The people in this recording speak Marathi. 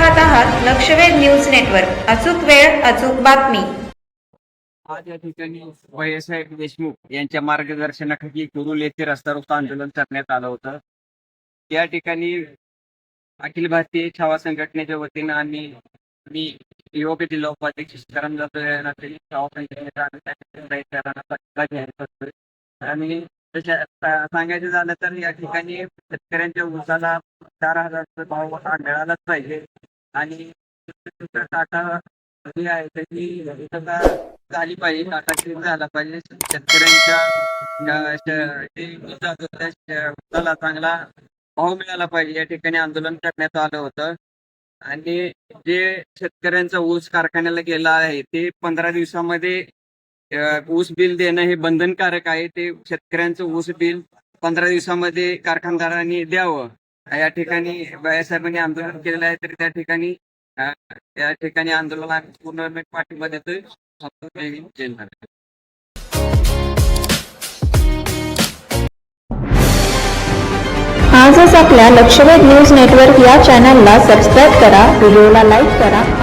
लक्षवेध न्यूज नेटवर्क. अचूक वेळ अचूक बातमी. आज या ठिकाणी वयसाहेब देशमुख यांच्या मार्गदर्शनाखाली कुरुल येथे रस्ता रोको आंदोलन करण्यात आलं होतं. या ठिकाणी अखिल भारतीय छावा संघटनेच्या वतीनं आणि मी युवक जिल्हा उपाध्यक्ष छावा संघटनेचा आणि सांगायचं झालं तर या ठिकाणी शेतकऱ्यांच्या ऊसाला चार हजारचा भाव मिळालाच पाहिजे. आणि टाटा जी आहे त्याची झाली पाहिजे टाटाची झाला पाहिजे. शेतकऱ्यांच्या चांगला भाव मिळाला पाहिजे. या ठिकाणी आंदोलन करण्यात आलं होतं. आणि जे शेतकऱ्यांचा ऊस कारखान्याला गेला आहे ते पंधरा दिवसामध्ये ऊस बिल देणं हे बंधनकारक आहे. ते शेतकऱ्यांचं ऊस बिल पंधरा दिवसामध्ये कारखानदारांनी द्यावं. या ठिकाणी बाळासाहेबांनी आंदोलन केलेलं आहे तर त्या ठिकाणी या ठिकाणी आंदोलन पूर्ण पाठिंबा देतोय. जय आजच आपल्या लक्षवेध न्यूज नेटवर्क या चॅनलला सबस्क्राईब करा व्हिडिओला लाईक करा.